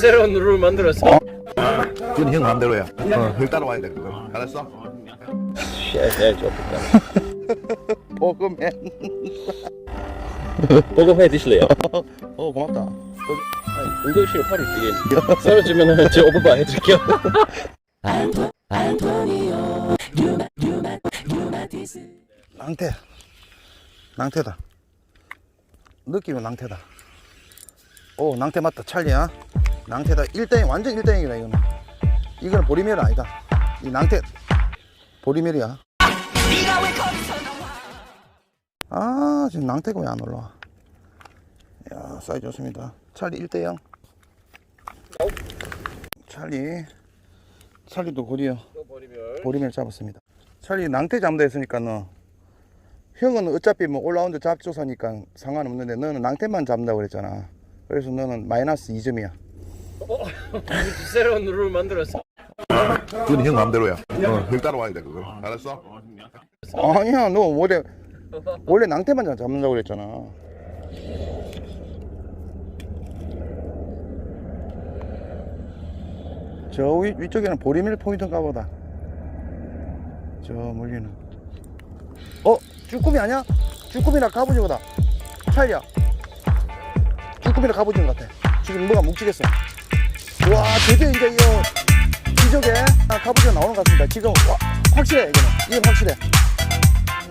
새로운 룰을 만들었어. 그건 형 마음대로야. 어, 형 따라와야 돼 그거. 알았어? 쉣, 좋겠다. 볶음해. 보급해 드실래요? 어 고맙다. 운동실 팔이 뛰게. 사라지면 저 오버바 해드릴게요. 낭태. 낭태다. 느낌은 낭태다. 오 낭태 맞다 찰리야. 낭태다. 1대0 완전 1대0이다 이거는. 이거는 보리멸 아니다. 이 낭태 보리멸이야. 아 지금 낭태가 왜 안 올라와? 야 사이즈 좋습니다. 찰리 1대0. 찰리. 찰리도 곧이요. 보리멸 잡았습니다. 찰리 낭태 잡는다 했으니까 너 형은 어차피 뭐 올라운드 잡조사니까 상관없는데 너는 낭태만 잡는다고 그랬잖아. 그래서 너는 마이너스 2점이야. 새로운 룰을 만들었어. 그건 형 마음대로야. 어, 형 따라와야 돼 그거. 알았어? 아니야 너 원래 원래 낭태만 잡는다고 그랬잖아. 저 위, 위쪽에는 보리밀 포인트인가 보다. 저 멀리는. 어? 쭈꾸미 아니야? 쭈꾸미나 갑오징어다. 찰리야. 쭈꾸미나 갑오징어 같아. 지금 뭐가 묵직했어. 와, 드디어 이제 이거 기적에 아, 갑오징어 나오는 것 같습니다. 지금 와, 확실해, 이거는. 이건 확실해.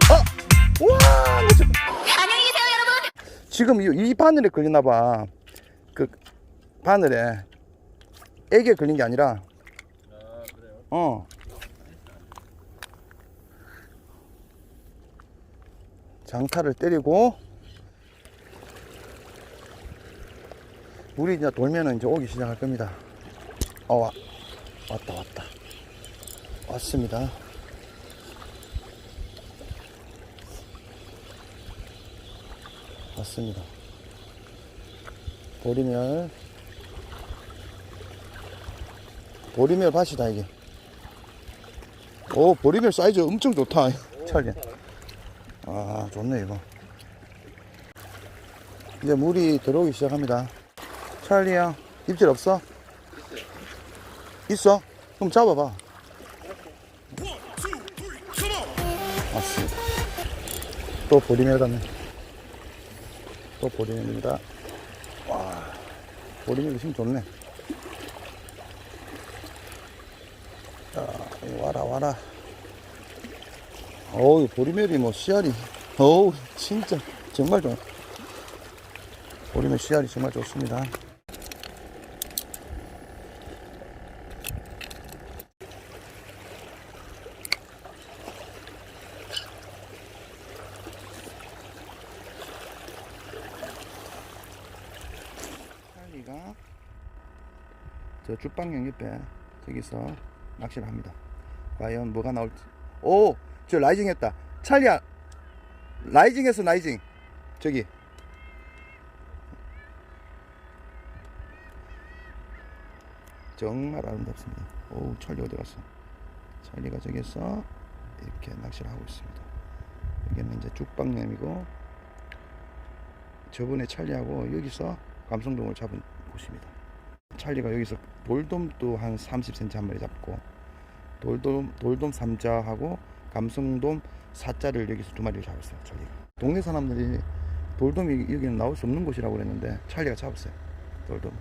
어? 와, 나 지금. 안녕히 계세요, 여러분. 지금 이, 이 바늘에 걸렸나봐. 그 바늘에 애기에 걸린 게 아니라. 어. 장타를 때리고 물이 이제 돌면은 이제 오기 시작할 겁니다. 어, 와, 왔다, 왔다. 왔습니다. 왔습니다. 보리멸. 보리멸 밭이다, 이게. 오, 보리멸 사이즈 엄청 좋다. 찰리. 아, 좋네, 이거. 이제 물이 들어오기 시작합니다. 찰리야, 입질 없어? 있어? 그럼 잡아봐. 맞습니다. 또 보리멸 같네. 또 보리멸입니다. 와, 보리멸이 힘 좋네. 자, 와라, 와라. 어우, 보리멸이 뭐 씨알이, 어우, 진짜, 정말 좋아. 보리멸 씨알이 정말 좋습니다. 찰리가 저 죽방형 옆에 저기서 낚시를 합니다. 과연 뭐가 나올지. 오! 저 라이징 했다. 찰리야! 라이징 했어, 라이징. 저기. 정말 아름답습니다. 오, 찰리 어디 갔어? 찰리가 저기서 이렇게 낚시를 하고 있습니다. 여기는 이제 죽방염이고 저번에 찰리하고 여기서 감성돔을 잡은 곳입니다. 찰리가 여기서 돌돔도 한 30cm 한 마리 잡고 돌돔 돌돔 3자하고 감성돔 4자를 여기서 두 마리를 잡았어요. 찰리가. 동네 사람들이 돌돔이 여기는 나올 수 없는 곳이라고 그랬는데 찰리가 잡았어요. 돌돔.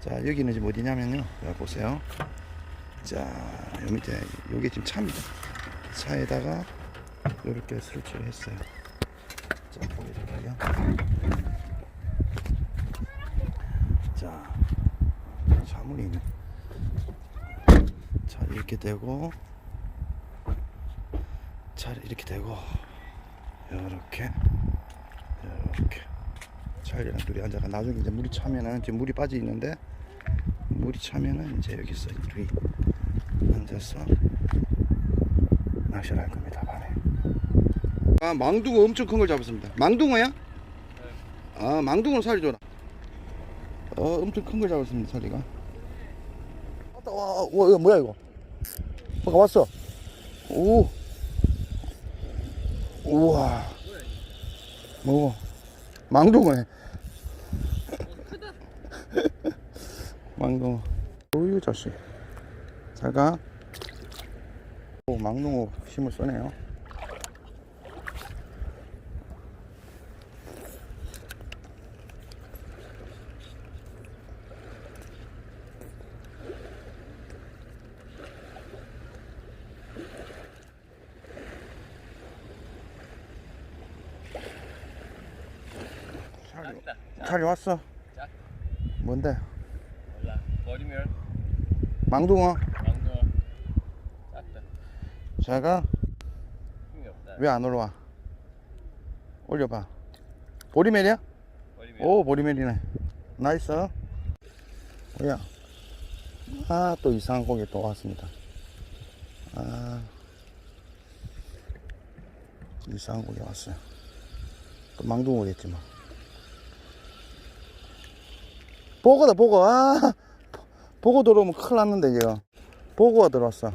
자 여기는 지금 어디냐면요. 자, 보세요. 자, 요 밑에 요게 지금 차입니다. 차에다가 이렇게 설치를 했어요. 자, 보여드릴게요. 자, 자물이 있네. 자, 이렇게 되고, 자, 이렇게 되고, 이렇게, 이렇게. 찰리랑 둘이 앉아가 나중에 이제 물이 차면은 지금 물이 빠져 있는데 물이 차면은 이제 여기서 둘이 앉아서 낚시를 할 겁니다 밤에. 아 망둥어 엄청 큰 걸 잡았습니다. 망둥어야? 아 망둥어 살이 줘라. 어 엄청 큰 걸 잡았습니다 살이가. 와, 와 이거 뭐야 이거? 뭐가 왔어? 오. 우와. 뭐 망둥어네. 망둥어. 어유 자식. 잘 가. 오, 망둥어 힘을 써네요. 찰리, 찰리 왔어. 자. 뭔데? 몰라. 버리면 망둥어. 망둥어. 작다. 잘 가. 힘이 없다. 왜안 올라와? 올려봐. 보리멜이야? 버리면. 오, 보리멜이네. 나이스. 뭐야? 아, 또 이상한 고기 또 왔습니다. 아, 이상한 고기 왔어요. 또 망둥어겠지 뭐. 보고다, 보고. 아, 보- 보고 들어오면 큰일 났는데, 지금. 보고가 들어왔어.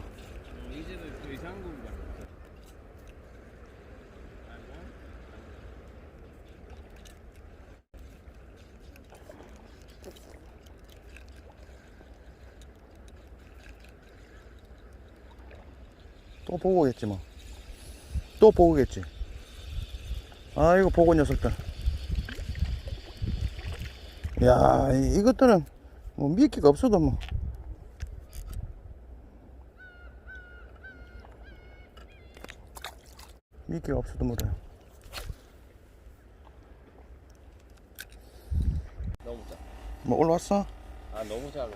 또 보고겠지 뭐. 또 보고겠지. 아이고 보고 녀석들. 야 이- 이것들은 뭐 미끼가 없어도 뭐. 미끼가 없어도 뭐래. 너무 작. 뭐 올라왔어? 아 너무 작았어.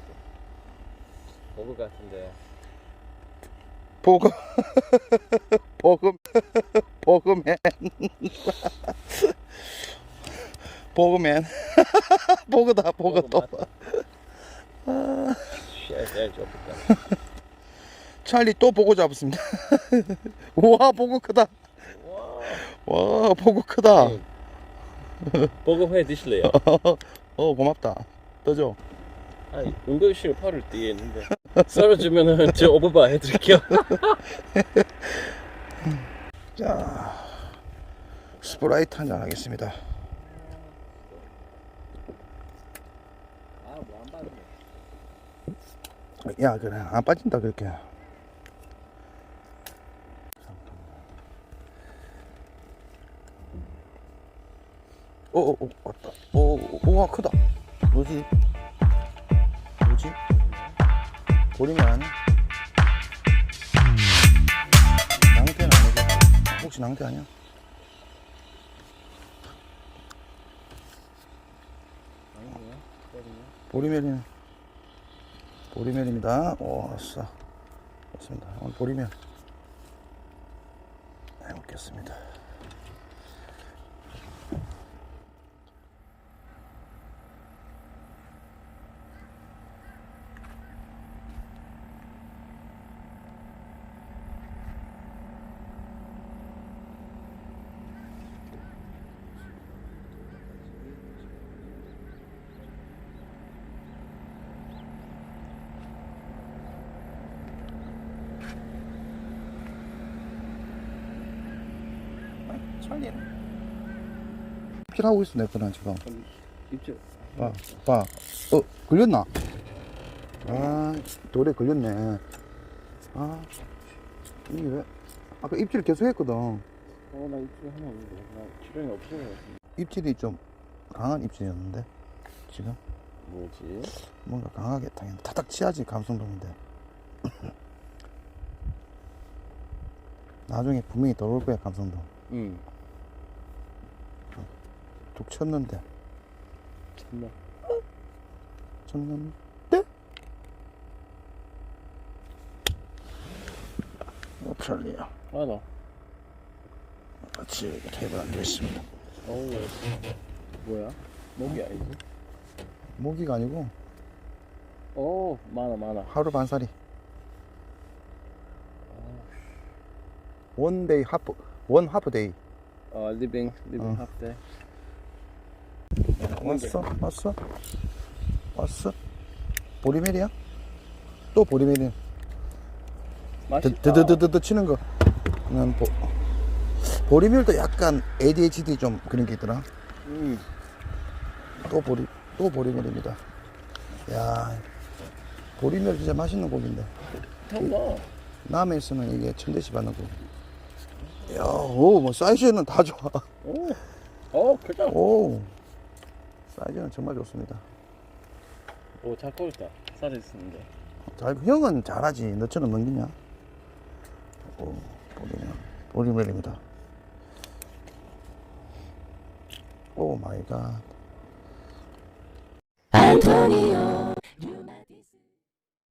버그 같은데. 보고 보금 보금맨 보금맨 보그다 보그 또 쉐, 좋겠다. 찰리 또 보고 잡았습니다 우와 보고 크다 와. 와 보고 크다 네. 버그 회 드실래요? 어 고맙다 떠줘 아니 운동실 팔을 뛰겠는데 썰어주면은 저 오버바 해드릴게요. 자 스프라이트 한잔 하겠습니다 아뭐안 받네. 야 그래. 안 빠진다 그렇게. 오오 오 왔다. 오 우와 크다. 뭐지? 뭐지? 보리면 낭태는 아니고 혹시 낭태 아니야? 보리멸이네 보리멸입니다. 오 아싸. 좋습니다. 오늘 보리멸 해먹겠습니다 찰리는 필하고 있어 내 거는 지금 입질. 봐, 봐. 어, 걸렸나? 아, 돌에 걸렸네. 아, 이게 왜? 아까 입질 계속 했거든. 어나 입질 하나 없는데 나 출연이 없어서 입질이 좀 강한 입질이었는데, 지금. 뭐지? 뭔가 강하게 당연히 타닥 치야지 감성돔인데. 나중에 분명히 들어올 거야, 감성돔. 응. 툭 쳤는데, 정말. 쳤는데? 어, 찰리야. 하나. 같이 테이블 앉아있습니다. 어우. 뭐야? 목이 아니지? 모기가 아니고, 오 많아 많아. 하루 반살이. 원 데이 하프, 원 하프 데이. 어 리빙 리빙 어. 합대. 왔어? 왔어? 왔어? 보리멜이야? 또 보리멜이야. 드드드드드 치는 거. 난 보, 보리멜도 약간 ADHD 좀 그런 게 있더라. 음. 또 보리, 또 보리멜입니다. 야, 보리멸 진짜 맛있는 고기인데. 한번 남해에서는 이게 천대시 받는 고기. 야, 오, 뭐 사이즈는 다 좋아. 오, 어, 크다. 오, 사이즈는 정말 좋습니다. 오, 잘 꺼졌다. 살이 있는데. 잘, 형은 잘하지. 너처럼 넘기냐? 오, 보리멸, 보리멸입니다. 오 마이 갓. Antonio,